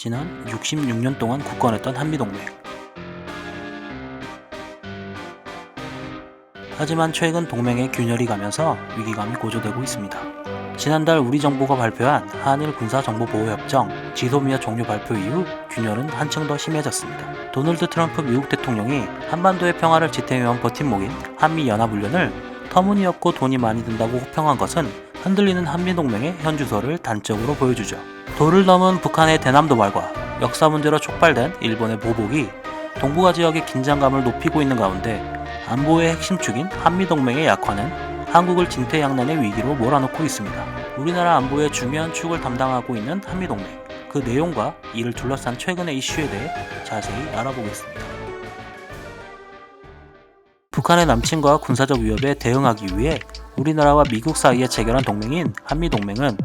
지난 66년 동안 굳건했던 한미동맹. 하지만 최근 동맹의 균열이 가면서 위기감이 고조되고 있습니다. 지난달 우리 정부가 발표한 한일 군사 정보 보호 협정 지소미아 종료 발표 이후 균열은 한층 더 심해졌습니다. 도널드 트럼프 미국 대통령이 한반도의 평화를 지탱해온 버팀목인 한미 연합훈련을 터무니없고 돈이 많이 든다고 호평한 것은 흔들리는 한미 동맹의 현 주소를 단적으로 보여주죠. 도를 넘은 북한의 대남 도발과 역사 문제로 촉발된 일본의 보복이 동북아 지역의 긴장감을 높이고 있는 가운데 안보의 핵심 축인 한미 동맹의 약화는 한국을 진퇴양난의 위기로 몰아넣고 있습니다. 우리나라 안보의 중요한 축을 담당하고 있는 한미 동맹. 그 내용과 이를 둘러싼 최근의 이슈에 대해 자세히 알아보겠습니다. 북한의 남침과 군사적 위협에 대응하기 위해 우리나라와 미국 사이에 체결한 동맹인 한미동맹은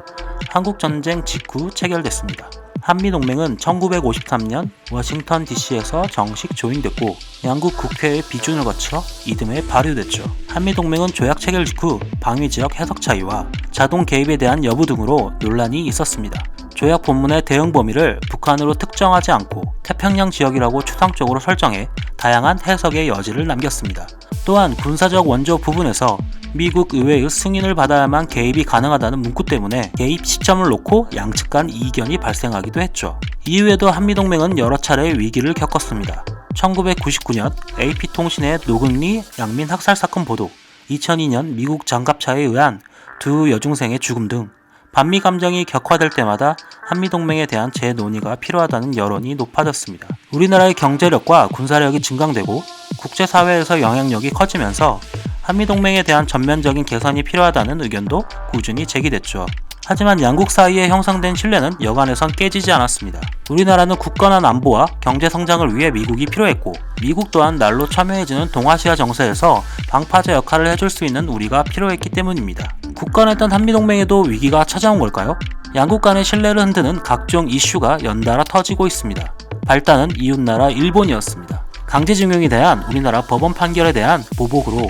한국전쟁 직후 체결됐습니다. 한미동맹은 1953년 워싱턴 DC에서 정식 조인됐고 양국 국회의 비준을 거쳐 이듬해 발효됐죠. 한미동맹은 조약 체결 직후 방위 지역 해석 차이와 자동 개입에 대한 여부 등으로 논란이 있었습니다. 조약 본문의 대응 범위를 북한으로 특정하지 않고 태평양 지역이라고 추상적으로 설정해 다양한 해석의 여지를 남겼습니다. 또한 군사적 원조 부분에서 미국 의회의 승인을 받아야만 개입이 가능하다는 문구 때문에 개입 시점을 놓고 양측 간 이견이 발생하기도 했죠. 이후에도 한미동맹은 여러 차례 위기를 겪었습니다. 1999년 AP통신의 노긍리 양민 학살 사건 보도, 2002년 미국 장갑차에 의한 두 여중생의 죽음 등 반미 감정이 격화될 때마다 한미동맹에 대한 재논의가 필요하다는 여론이 높아졌습니다. 우리나라의 경제력과 군사력이 증강되고 국제사회에서 영향력이 커지면서 한미동맹에 대한 전면적인 개선이 필요하다는 의견도 꾸준히 제기됐죠. 하지만 양국 사이에 형성된 신뢰는 여간에선 깨지지 않았습니다. 우리나라는 굳건한 안보와 경제 성장을 위해 미국이 필요했고, 미국 또한 날로 첨예해지는 동아시아 정세에서 방파제 역할을 해줄 수 있는 우리가 필요했기 때문입니다. 굳건했던 한미동맹에도 위기가 찾아온 걸까요? 양국 간의 신뢰를 흔드는 각종 이슈가 연달아 터지고 있습니다. 발단은 이웃나라 일본이었습니다. 강제징용에 대한 우리나라 법원 판결에 대한 보복으로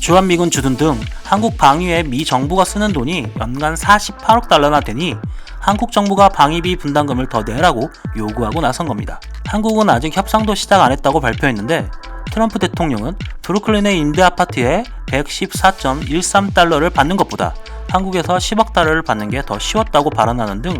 주한미군 주둔 등 한국 방위에 미 정부가 쓰는 돈이 연간 48억 달러나 되니 한국 정부가 방위비 분담금을 더 내라고 요구하고 나선 겁니다. 한국은 아직 협상도 시작 안 했다고 발표했는데 트럼프 대통령은 브루클린의 임대 아파트에 114.13달러를 받는 것보다 한국에서 10억 달러를 받는 게 더 쉬웠다고 발언하는 등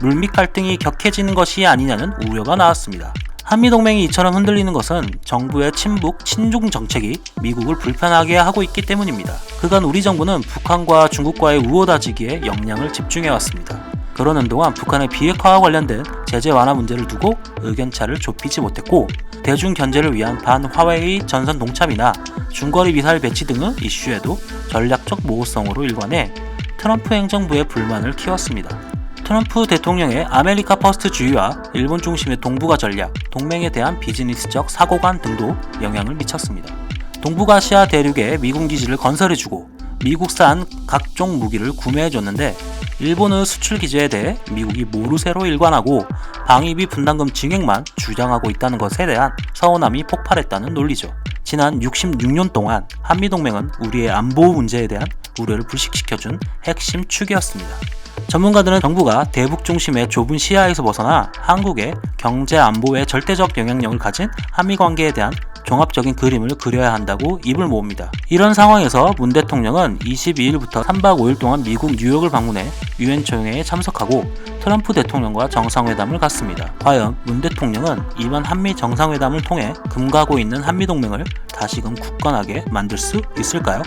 물밑 갈등이 격해지는 것이 아니냐는 우려가 나왔습니다. 한미동맹이 이처럼 흔들리는 것은 정부의 친북, 친중 정책이 미국을 불편하게 하고 있기 때문입니다. 그간 우리 정부는 북한과 중국과의 우호 다지기에 역량을 집중해왔습니다. 그러는 동안 북한의 비핵화와 관련된 제재 완화 문제를 두고 의견차를 좁히지 못했고 대중 견제를 위한 반화웨이 전선 동참이나 중거리 미사일 배치 등의 이슈에도 전략적 모호성으로 일관해 트럼프 행정부의 불만을 키웠습니다. 트럼프 대통령의 아메리카 퍼스트 주의와 일본 중심의 동북아 전략, 동맹에 대한 비즈니스적 사고관 등도 영향을 미쳤습니다. 동북아시아 대륙에 미군 기지를 건설해주고 미국산 각종 무기를 구매해줬는데 일본의 수출 기제에 대해 미국이 모르쇠로 일관하고 방위비 분담금 증액만 주장하고 있다는 것에 대한 서운함이 폭발했다는 논리죠. 지난 66년 동안 한미동맹은 우리의 안보 문제에 대한 우려를 불식시켜준 핵심 축이었습니다. 전문가들은 정부가 대북 중심의 좁은 시야에서 벗어나 한국의 경제 안보에 절대적 영향력을 가진 한미 관계에 대한 종합적인 그림을 그려야 한다고 입을 모읍니다. 이런 상황에서 문 대통령은 22일부터 3박 5일 동안 미국 뉴욕을 방문해 유엔 총회에 참석하고 트럼프 대통령과 정상회담을 갖습니다. 과연 문 대통령은 이번 한미 정상회담을 통해 금가고 있는 한미 동맹을 다시금 굳건하게 만들 수 있을까요?